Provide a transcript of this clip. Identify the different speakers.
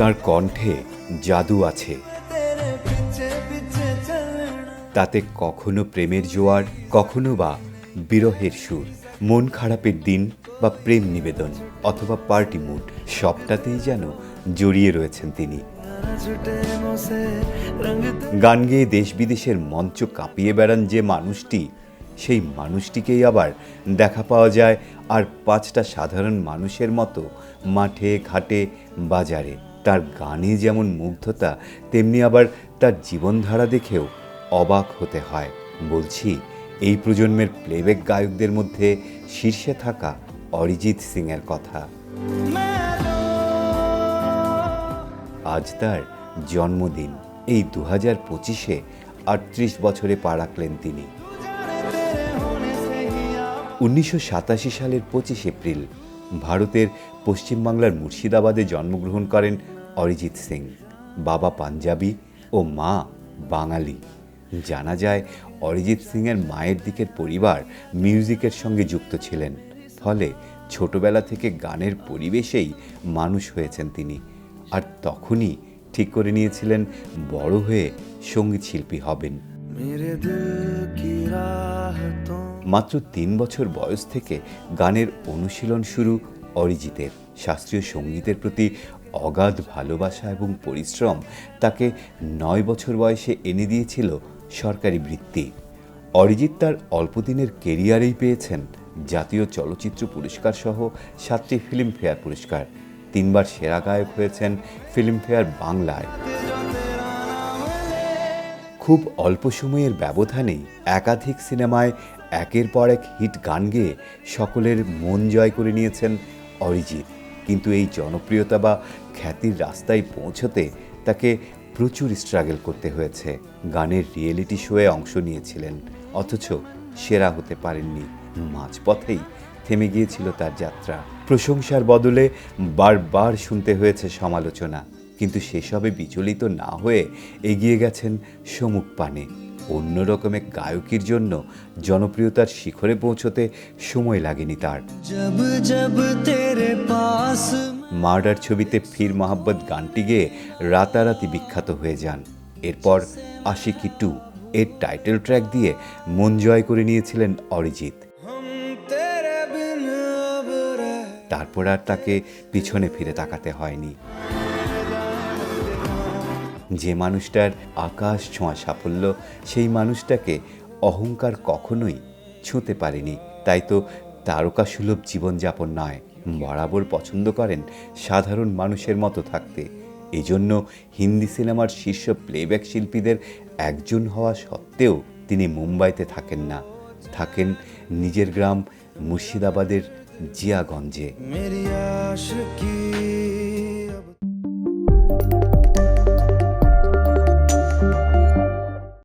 Speaker 1: তার কণ্ঠে জাদু আছে। তাতে কখনো প্রেমের জোয়ার, কখনো বা বিরহের সুর, মন খারাপের দিন বা প্রেম নিবেদন অথবা পার্টি মুড, সবটাতেই যেন জড়িয়ে রয়েছেন তিনি। গান গেয়ে দেশ বিদেশের মঞ্চ কাঁপিয়ে বেড়ান যে মানুষটি, সেই মানুষটিকেই আবার দেখা পাওয়া যায় আর পাঁচটা সাধারণ মানুষের মতো মাঠে, ঘাটে, বাজারে। তার গানে যেমন মুগ্ধতা, তেমনি আবার তার জীবনধারা দেখেও অবাক হতে হয়। বলছি, এই প্রজন্মের প্লেব্যাক গায়কদের মধ্যে শীর্ষে থাকা অরিজিৎ সিংয়ের কথা। আজ তার জন্মদিন। এই দু হাজার পঁচিশে আটত্রিশ বছরে পা রাখলেন তিনি। উনিশশো সাতাশি সালের পঁচিশ এপ্রিল ভারতের পশ্চিমবাংলার মুর্শিদাবাদে জন্মগ্রহণ করেন অরিজিৎ সিং। বাবা পাঞ্জাবি ও মা বাঙালি। জানা যায়, অরিজিৎ সিংয়ের মায়ের দিকের পরিবার মিউজিকের সঙ্গে যুক্ত ছিলেন। ফলে ছোটবেলা থেকে গানের পরিবেশেই মানুষ হয়েছেন তিনি। আর তখনই ঠিক করে নিয়েছিলেন বড় হয়ে সংগীত শিল্পী হবেন।
Speaker 2: মেরে দিল কি রাহ
Speaker 1: মাত্র তিন বছর বয়স থেকে গানের অনুশীলন শুরু অরিজিতের। শাস্ত্রীয় সঙ্গীতের প্রতি অগাধ ভালোবাসা এবং পরিশ্রম তাকে নয় বছর বয়সে এনে দিয়েছিল সরকারি বৃত্তি। অরিজিৎ তার অল্পদিনের কেরিয়ারেই পেয়েছেন জাতীয় চলচ্চিত্র পুরস্কার সহ সাতটি ফিল্মফেয়ার পুরস্কার। তিনবার সেরা গায়ক হয়েছেন ফিল্মফেয়ার বাংলায়। খুব অল্প সময়ের ব্যবধানেই একাধিক সিনেমায় একের পর এক হিট গান গেয়ে সকলের মন জয় করে নিয়েছেন অরিজিৎ। কিন্তু এই জনপ্রিয়তা বা খ্যাতির রাস্তায় পৌঁছতে তাকে প্রচুর স্ট্রাগল করতে হয়েছে। গানের রিয়েলিটি শোয়ে অংশ নিয়েছিলেন। অথচ সেরা হতে পারেননি। মাঝপথেই থেমে গিয়েছিল তার যাত্রা। প্রশংসার বদলে বারবার শুনতে হয়েছে সমালোচনা। কিন্তু সেসবে বিচলিত না হয়ে এগিয়ে গেছেন সমুখ পানে। অন্যরকম রকমের গায়কির জন্য জনপ্রিয়তার শিখরে পৌঁছতে সময় লাগেনি তার। মার্ডার ছবিতে ফির মাহাব্বত গানটি গেয়ে রাতারাতি বিখ্যাত হয়ে যান। এরপর আশিকি টু এর টাইটেল ট্র্যাক দিয়ে মন জয় করে নিয়েছিলেন অরিজিৎ। তারপর আর তাকে পিছনে ফিরে তাকাতে হয়নি। যে মানুষটার আকাশ ছোঁয়া সাফল্য, সেই মানুষটাকে অহংকার কখনোই ছুঁতে পারেনি। তাই তো তারকাসুলভ জীবনযাপন নয়, বরাবর পছন্দ করেন সাধারণ মানুষের মতো থাকতে। এজন্য হিন্দি সিনেমার শীর্ষ প্লেব্যাক শিল্পীদের একজন হওয়া সত্ত্বেও তিনি মুম্বাইতে থাকেন না। থাকেন নিজের গ্রাম মুর্শিদাবাদের জিয়াগঞ্জে।